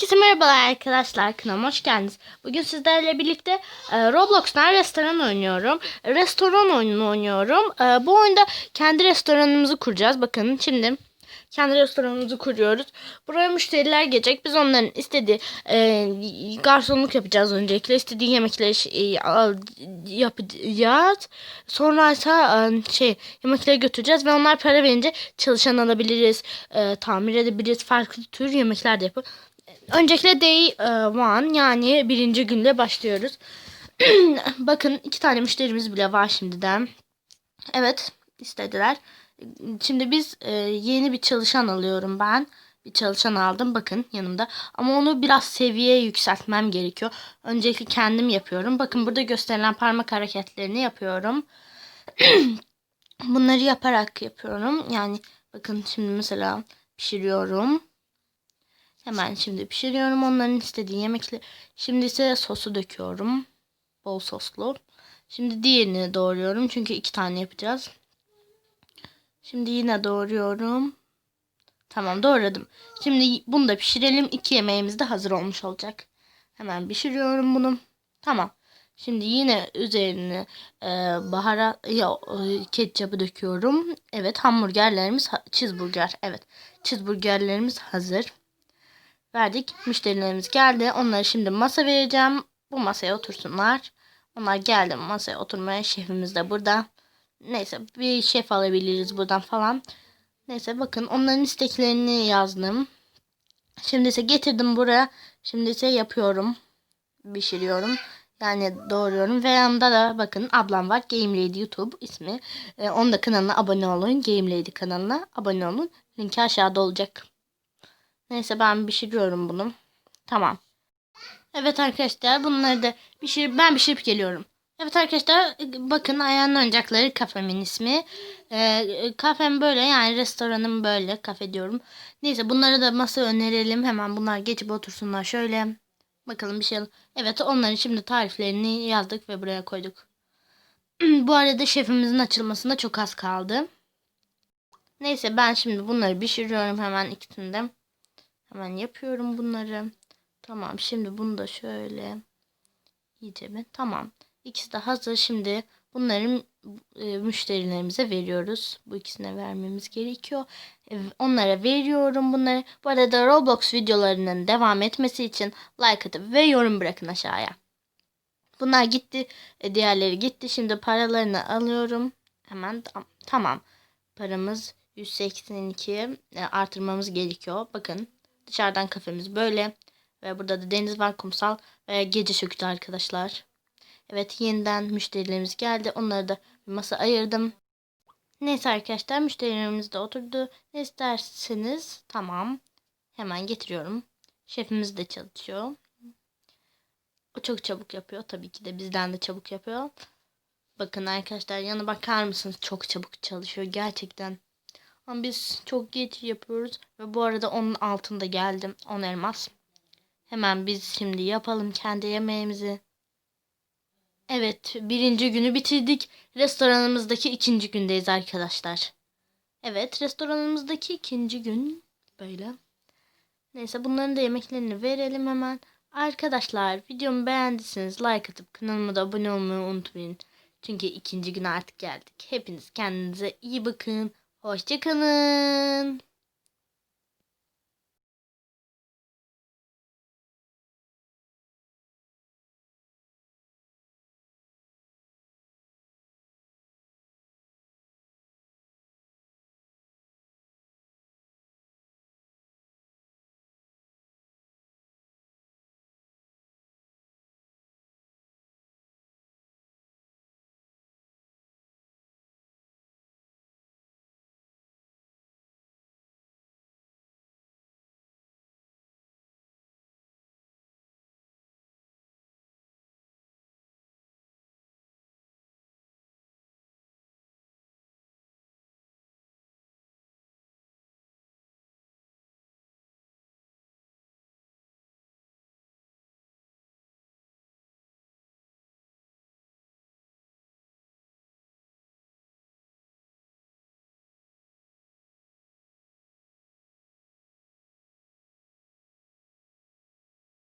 Herkese merhabalar arkadaşlar. Kanalıma hoş geldiniz. Bugün sizlerle birlikte e, Roblox'tan restoran oynuyorum. Restoran oyununu oynuyorum. E, bu oyunda kendi restoranımızı kuracağız. Bakın şimdi kendi restoranımızı kuruyoruz. Buraya müşteriler gelecek. Biz onların istediği e, garsonluk yapacağız öncelikle. İstediği yemekleri e, al- yapacağız. Sonra ise e, şey yemekleri götüreceğiz ve onlar para verince çalışan alabiliriz. e, tamir edebiliriz. Farklı tür yemekler de yapıp Öncelikle day e, one yani birinci günde başlıyoruz. Bakın iki tane müşterimiz bile var şimdiden. Evet istediler. Şimdi biz e, yeni bir çalışan alıyorum ben. Bir çalışan aldım bakın yanımda. Ama onu biraz seviye yükseltmem gerekiyor. Öncelikle kendim yapıyorum. Bakın burada gösterilen parmak hareketlerini yapıyorum. Bunları yaparak yapıyorum. Yani bakın şimdi mesela pişiriyorum. Hemen şimdi pişiriyorum onların istediği yemekleri. Şimdi ise sosu döküyorum. Bol soslu. Şimdi diğerini doğruyorum. Çünkü iki tane yapacağız. Şimdi yine doğruyorum. Tamam doğradım. Şimdi bunu da pişirelim. İki yemeğimiz de hazır olmuş olacak. Hemen pişiriyorum bunu. Tamam. Şimdi yine üzerine e, baharat ya e, ketçapı döküyorum. Evet hamburgerlerimiz ha- cheeseburger. Evet. Cheeseburgerlerimiz hazır verdik. Müşterilerimiz geldi. Onlara şimdi masa vereceğim. Bu masaya otursunlar. Onlar geldi masaya oturmaya. Şefimiz de burada. Neyse bir şef alabiliriz buradan falan. Neyse bakın onların isteklerini yazdım. Şimdi ise getirdim buraya. Şimdi ise yapıyorum. Pişiriyorum. Yani doğruyorum. Ve yanında da bakın ablam var. Game Lady YouTube ismi. Ee, onun da kanalına abone olun. Game Lady kanalına abone olun. Linki aşağıda olacak. Neyse ben pişiriyorum bunu. Tamam. Evet arkadaşlar bunları da pişir ben pişirip geliyorum. Evet arkadaşlar bakın ayağının oyuncakları kafemin ismi. Ee, kafem böyle yani restoranım böyle kafe diyorum. Neyse bunları da masa önerelim. Hemen bunlar geçip otursunlar şöyle. Bakalım bir şey. Evet onların şimdi tariflerini yazdık ve buraya koyduk. Bu arada şefimizin açılmasına çok az kaldı. Neyse ben şimdi bunları pişiriyorum hemen ikisini Hemen yapıyorum bunları. Tamam şimdi bunu da şöyle iyice mi? Tamam. İkisi de hazır. Şimdi bunların e, müşterilerimize veriyoruz. Bu ikisine vermemiz gerekiyor. E, onlara veriyorum bunları. Bu arada Roblox videolarının devam etmesi için like atıp ve yorum bırakın aşağıya. Bunlar gitti. E, diğerleri gitti. Şimdi paralarını alıyorum. Hemen tam, tamam. Paramız 182 e, artırmamız gerekiyor. Bakın Dışarıdan kafemiz böyle. Ve burada da deniz var kumsal ve gece çöktü arkadaşlar. Evet yeniden müşterilerimiz geldi. Onları da bir masa ayırdım. Neyse arkadaşlar müşterilerimiz de oturdu. Ne isterseniz tamam. Hemen getiriyorum. Şefimiz de çalışıyor. O çok çabuk yapıyor. Tabii ki de bizden de çabuk yapıyor. Bakın arkadaşlar yana bakar mısınız? Çok çabuk çalışıyor gerçekten. Ama biz çok geç yapıyoruz. Ve bu arada onun altında geldim. 10 elmas. Hemen biz şimdi yapalım kendi yemeğimizi. Evet birinci günü bitirdik. Restoranımızdaki ikinci gündeyiz arkadaşlar. Evet restoranımızdaki ikinci gün böyle. Neyse bunların da yemeklerini verelim hemen. Arkadaşlar videomu beğendiyseniz like atıp kanalıma da abone olmayı unutmayın. Çünkü ikinci gün artık geldik. Hepiniz kendinize iyi bakın. Hoşçakalın.